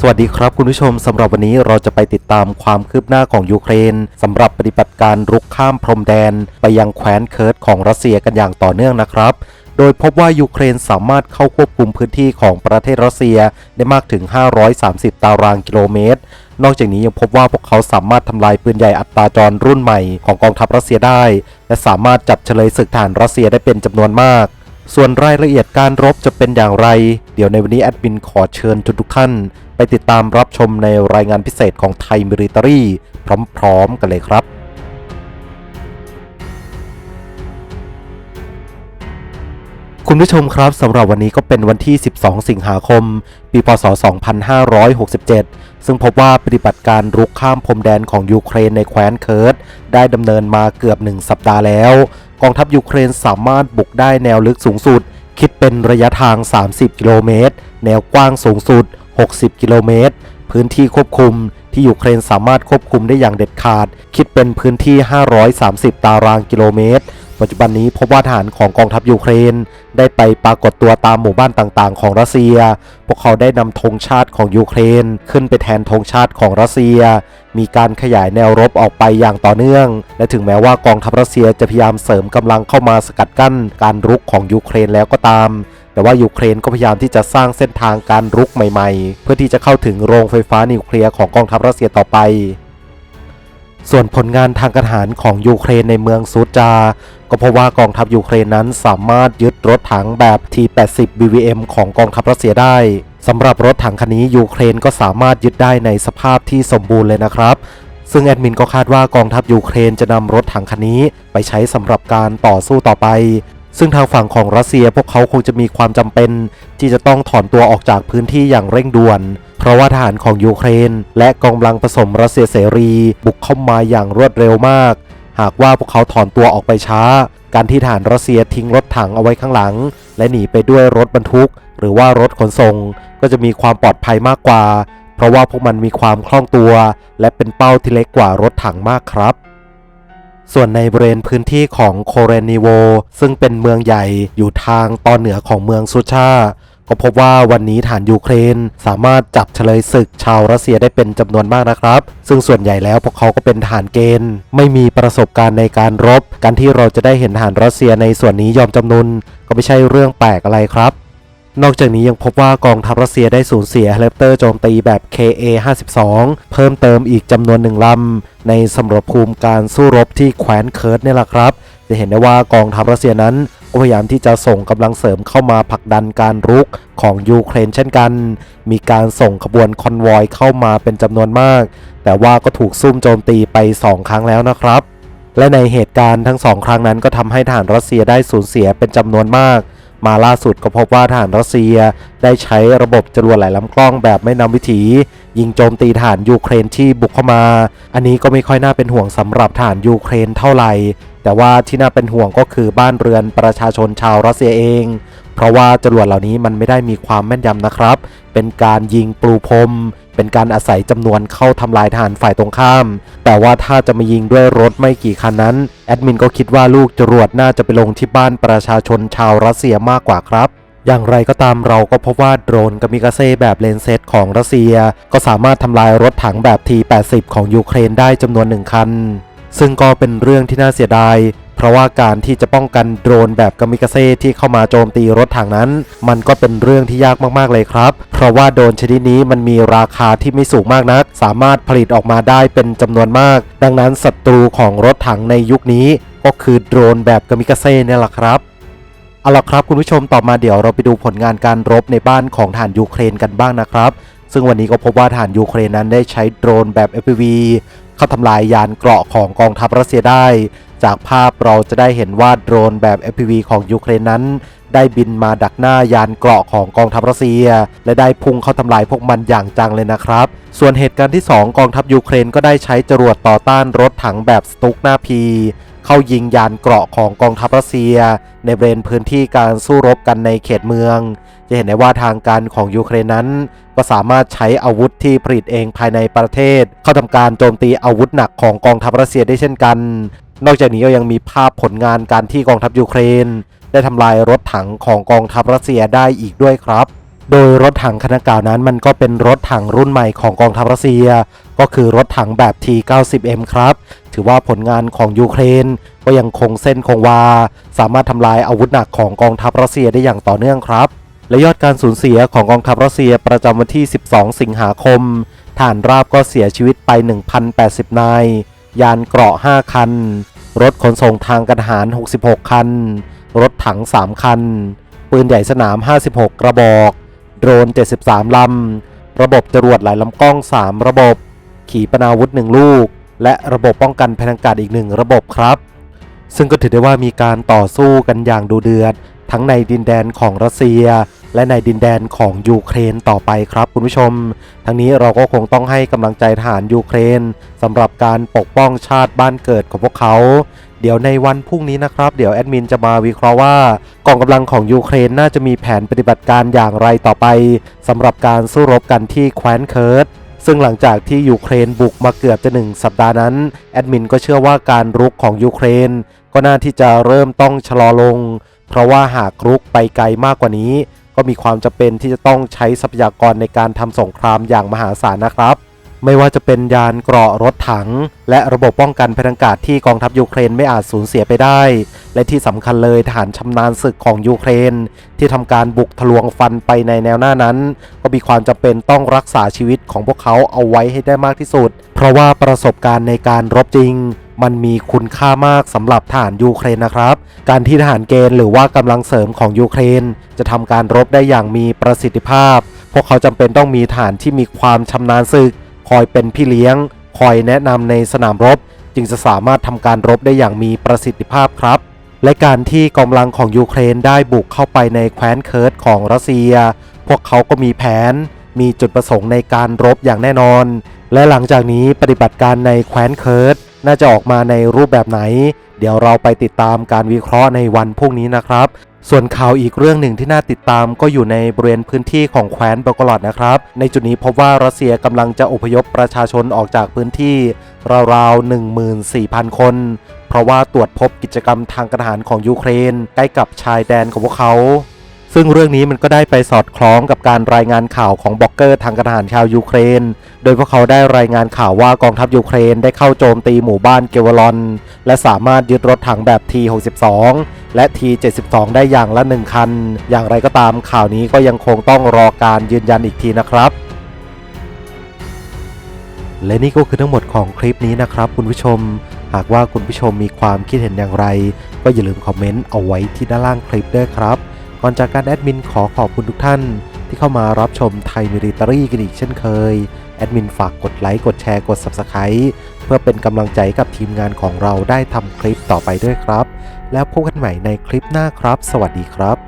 สวัสดีครับคุณผู้ชมสำหรับวันนี้เราจะไปติดตามความคืบหน้าของยูเครนสำหรับปฏิบัติการรุกข้ามพรมแดน ไปยังแคว้นเคิร์ดของรัสเซียกันอย่างต่อเนื่องนะครับ โดยพบว่ายูเครนสามารถเข้าควบคุมพื้นที่ของประเทศรัสเซียได้มากถึง 530 ตารางกิโลเมตร นอกจากนี้ยังพบว่าพวกเขาสามารถทำลายปืนใหญ่อัตราจรรุ่นใหม่ของกองทัพรัสเซียได้ และสามารถจับเฉลยศึกฐานรัสเซียได้เป็นจำนวนมากส่วนรายละเอียดการรบจะเป็นอย่างไร เดี๋ยวในวันนี้แอดมินขอเชิญทุกท่าน ไปติดตามรับชมในรายงานพิเศษของไทยมิริตารีพร้อม ๆ กันเลยครับคุณผู้ชมครับสำหรับวันนี้ก็เป็นวันที่ 12 สิงหาคม ปีพศ 2567 ซึ่งพบว่าปฏิบัติการรุกข้ามพรมแดนของยูเครนในแคว้นเคิร์ดได้ดำเนินมาเกือบ 1 สัปดาห์แล้ว กองทัพยูเครนสามารถบุกได้แนวลึกสูงสุด คิดเป็นระยะทาง 30 กิโลเมตร แนวกว้างสูงสุด 60 กิโลเมตร พื้นที่ควบคุมที่ยูเครนสามารถควบคุมได้อย่างเด็ดขาด คิดเป็นพื้นที่ 530 ตารางกิโลเมตร ปัจจุบันนี้พบว่าทหารของกองทัพยูเครน ได้ไปปรากฏตัวตามหมู่บ้านต่างๆ ของรัสเซีย พวกเขาได้นำธงชาติของยูเครน ขึ้นไปแทนธงชาติของรัสเซีย มีการขยายแนวรบออกไปอย่างต่อเนื่อง และถึงแม้ว่ากองทัพรัสเซียจะพยายามเสริมกำลังเข้ามาสกัดกั้นการรุกของยูเครนแล้วก็ตาม แต่ว่ายูเครนก็พยายามที่จะสร้างเส้นทางการรุกใหม่ๆ เพื่อที่จะเข้าถึงโรงไฟฟ้านิวเคลียร์ของกองทัพรัสเซียต่อไป ส่วนผลงานทางการทหารของยูเครนในเมืองซูจา ก็เพราะว่ากองทัพยูเครนนั้นสามารถยึดรถถังแบบ T80 BVM ของกองทัพรัสเซียได้สำหรับรถถังคันนี้ยูเครนก็สามารถยึดได้ในสภาพที่สมบูรณ์เลยนะครับซึ่งแอดมินก็คาดว่ากองทัพยูเครนจะนำรถถังคันนี้ไปใช้สำหรับการต่อสู้ต่อไป ซึ่งทางฝั่งของรัสเซียพวกเขาคงจะมีความจำเป็น ที่จะต้องถอนตัวออกจากพื้นที่อย่างเร่งด่วน เพราะว่าทหารของยูเครน และกองกำลังผสมรัสเซียเสรี บุกเข้ามาอย่างรวดเร็วมาก หากว่าพวกเขาถอนตัวออกไปช้า การที่ทหารรัสเซียทิ้งรถถังเอาไว้ข้างหลัง และหนีไปด้วยรถบรรทุก หรือว่ารถขนส่ง ก็จะมีความปลอดภัยมากกว่า เพราะว่าพวกมันมีความคล่องตัว และเป็นเป้าที่เล็กกว่ารถถังมากครับ ส่วนในบริเวณพื้นที่ของโคเรนิโว ซึ่งเป็นเมืองใหญ่อยู่ทางตอนเหนือของเมืองซูชาก็พบว่าวันนี้ฐานยูเครนสามารถจับเฉลยศึกชาวรัสเซียได้เป็นจำนวนมากนะครับ ซึ่งส่วนใหญ่แล้วพวกเขาก็เป็นทหารเกณฑ์ ไม่มีประสบการณ์ในการรบ การที่เราจะได้เห็นทหารรัสเซียในส่วนนี้ยอมจำนนก็ไม่ใช่เรื่องแปลกอะไรครับ นอกจากนี้ยังพบว่ากองทัพรัสเซียได้สูญเสียเฮลิคอปเตอร์โจมตีแบบ KA-52 เพิ่มเติมอีกจำนวนหนึ่งลำในสมรภูมิการสู้รบที่แคว้นเคิร์ดนี่แหละครับ จะเห็นได้ว่ากองทัพรัสเซียนั้นก็พยายามที่จะส่งกำลังเสริมเข้ามาผลักดันการรุกของยูเครนเช่นกัน มีการส่งขบวนคอนวอยเข้ามาเป็นจำนวนมาก แต่ว่าก็ถูกซุ่มโจมตีไป 2 ครั้งแล้วนะครับ และในเหตุการณ์ทั้งสองครั้งนั้นก็ทำให้ทหารรัสเซียได้สูญเสียเป็นจำนวนมาก มาล่าสุดก็พบว่าทหารรัสเซียได้ใช้ระบบจรวดหลายลำกล้องแบบไม่นำวิถี ยิงโจมตีฐานยูเครนที่บุกเข้ามา อันนี้ก็ไม่ค่อยน่าเป็นห่วงสำหรับฐานยูเครนเท่าไหร่ แต่ว่าที่น่าเป็นห่วงก็คือบ้านเรือนประชาชนชาวรัสเซียเอง เพราะว่าจรวดเหล่านี้มันไม่ได้มีความแม่นยำนะครับ เป็นการยิงปลูพรม เป็นการอาศัยจำนวนเข้าทำลายทหารฝ่ายตรงข้าม แต่ว่าถ้าจะมายิงด้วยรถไม่กี่คันนั้น แอดมินก็คิดว่าลูกจรวดน่าจะไปลงที่บ้านประชาชนชาวรัสเซียมากกว่าครับอย่างไรก็ตามเราก็พบว่าโดรนกามิกาเซ่แบบเลนเซตของรัสเซีย ก็สามารถทำลายรถถังแบบ T80 ของยูเครนได้จำนวนหนึ่งคัน ซึ่งก็เป็นเรื่องที่น่าเสียดาย เพราะว่าการที่จะป้องกันโดรนแบบกามิกาเซ่ที่เข้ามาโจมตีรถถังนั้น มันก็เป็นเรื่องที่ยากมากๆเลยครับ เพราะว่าโดรนชนิดนี้มันมีราคาที่ไม่สูงมากนัก สามารถผลิตออกมาได้เป็นจำนวนมาก ดังนั้นศัตรูของรถถังในยุคนี้ ก็คือโดรนแบบกามิกาเซ่เนี่ยแหละครับเอาล่ะครับคุณผู้ชมต่อมาเดี๋ยวเราไปดูผลงานการรบในบ้านของฐานยูเครนกันบ้างนะครับ ซึ่งวันนี้ก็พบว่าฐานยูเครนนั้นได้ใช้โดรนแบบ FPV เข้าทำลายยานเกราะของกองทัพรัสเซียได้ จากภาพเราจะได้เห็นว่าโดรนแบบ FPV ของยูเครนนั้น ได้บินมาดักหน้ายานเกราะของกองทัพรัสเซีย และได้พุ่งเข้าทำลายพวกมันอย่างจังเลยนะครับ ส่วนเหตุการณ์ที่ 2 กองทัพยูเครนก็ได้ใช้จรวดต่อต้านรถถังแบบสตุกหน้าพีเข้ายิงยานเกราะของกองทัพรัสเซีย ในบริเวณพื้นที่การสู้รบกันในเขตเมือง จะเห็นได้ว่าทางการของยูเครนนั้น ก็สามารถใช้อาวุธที่ผลิตเองภายในประเทศ เข้าทำการโจมตีอาวุธหนักของกองทัพรัสเซียได้เช่นกัน นอกจากนี้ก็ยังมีภาพผลงานการที่กองทัพยูเครน ได้ทำลายรถถังของกองทัพรัสเซียได้อีกด้วยครับ โดยรถถังขนาดกล่าวนั้นมันก็เป็นรถถังรุ่นใหม่ของกองทัพรัสเซีย ก็คือรถถังแบบ T90M ครับ ถือว่าผลงานของยูเครน ก็ยังคงเส้นคงวา สามารถทำลายอาวุธหนักของกองทัพรัสเซียได้อย่างต่อเนื่องครับและยอดการสูญเสียของกองทัพรัสเซียประจำวันที่ 12 สิงหาคม ฐานราบก็เสียชีวิตไป 1,080 นาย ยานเกราะ 5 คัน รถขนส่งทางการทหาร 66 คัน รถถัง 3 คัน ปืนใหญ่สนาม 56 กระบอก โดรน 73 ลำ ระบบจรวดหลายลำกล้อง 3 ระบบ ขีปนาวุธ 1 ลูก และระบบป้องกันภัยทางอากาศอีก 1 ระบบครับ ซึ่งก็ถือได้ว่ามีการต่อสู้กันอย่างดูเดือด ทั้งในดินแดนของรัสเซีย และในดินแดนของยูเครนต่อไปครับคุณผู้ชม ทั้งนี้เราก็คงต้องให้กำลังใจทหารยูเครนสำหรับการปกป้องชาติบ้านเกิดของพวกเขาเดี๋ยวในวันพรุ่งนี้นะครับ เดี๋ยวแอดมินจะมาวิเคราะห์ว่ากองกำลังของยูเครนน่าจะมีแผนปฏิบัติการอย่างไรต่อไปสำหรับการสู้รบกันที่แคว้นเคิร์ดซึ่งหลังจากที่ยูเครนบุกมาเกือบจะหนึ่งสัปดาห์นั้น แอดมินก็เชื่อว่าการรุกของยูเครนก็น่าที่จะเริ่มต้องชะลอลง เพราะว่าหากรุกไปไกลมากกว่านี้ ก็มีความจำเป็นที่จะต้องใช้ทรัพยากรในการทำสงครามอย่างมหาศาลนะครับ ไม่ว่าจะเป็นยานเกราะรถถัง และระบบป้องกันภัยทางอากาศที่กองทัพยูเครนไม่อาจสูญเสียไปได้ และที่สำคัญเลยทหารชำนาญศึกของยูเครน ที่ทำการบุกทะลวงฟันไปในแนวหน้านั้น ก็มีความจำเป็นต้องรักษาชีวิตของพวกเขาเอาไว้ให้ได้มากที่สุด เพราะว่าประสบการณ์ในการรบจริง มันมีคุณค่ามากสำหรับทหารยูเครนนะครับ การที่ทหารเกณฑ์หรือว่ากำลังเสริมของยูเครน จะทำการรบได้อย่างมีประสิทธิภาพ พวกเขาจำเป็นต้องมีทหารที่มีความชำนาญศึก คอยเป็นพี่เลี้ยง คอยแนะนำในสนามรบ จึงจะสามารถทำการรบได้อย่างมีประสิทธิภาพครับ และการที่กำลังของยูเครนได้บุกเข้าไปในแคว้นเคิร์ดของรัสเซีย พวกเขาก็มีแผนมีจุดประสงค์ในการรบอย่างแน่นอน และหลังจากนี้ปฏิบัติการในแคว้นเคิร์ด น่าจะออกมาในรูปแบบไหน เดี๋ยวเราไปติดตามการวิเคราะห์ในวันพรุ่งนี้นะครับ ส่วนข่าวอีกเรื่องหนึ่งที่น่าติดตามก็อยู่ในบริเวณพื้นที่ของแคว้นเบลกรอดนะครับ ในจุดนี้พบว่ารัสเซียกำลังจะอพยพประชาชนออกจากพื้นที่ราวๆ14,000 คน เพราะว่าตรวจพบกิจกรรมทางการทหารของยูเครน ใกล้กับชายแดนของพวกเขา ซึ่งเรื่องนี้มันก็ได้ไปสอดคล้องกับการรายงานข่าวของบล็อกเกอร์ทางการทหารชาวยูเครน โดยพวกเขาได้รายงานข่าวว่ากองทัพยูเครนได้เข้าโจมตีหมู่บ้านเกวลอน และสามารถยึดรถถังแบบ T62 และ T72 ได้อย่างละ 1 คัน อย่างไรก็ตามข่าวนี้ก็ยังคงต้องรอการยืนยันอีกทีนะครับและนี่ก็คือทั้งหมดของคลิปนี้นะครับคุณผู้ชม หากว่าคุณผู้ชมมีความคิดเห็นอย่างไร ก็อย่าลืมคอมเมนต์เอาไว้ที่ด้านล่างคลิปด้วยครับ ก่อนจากการแอดมินขอขอบคุณทุกท่าน ที่เข้ามารับชมไทยมิริตารี่กันอีกเช่นเคย แอดมินฝากกดไลค์ กดแชร์ กด Subscribe เพื่อเป็นกำลังใจกับทีมงานของเราได้ทำคลิปต่อไปด้วยครับ แล้วพบกันใหม่ในคลิปหน้าครับ สวัสดีครับ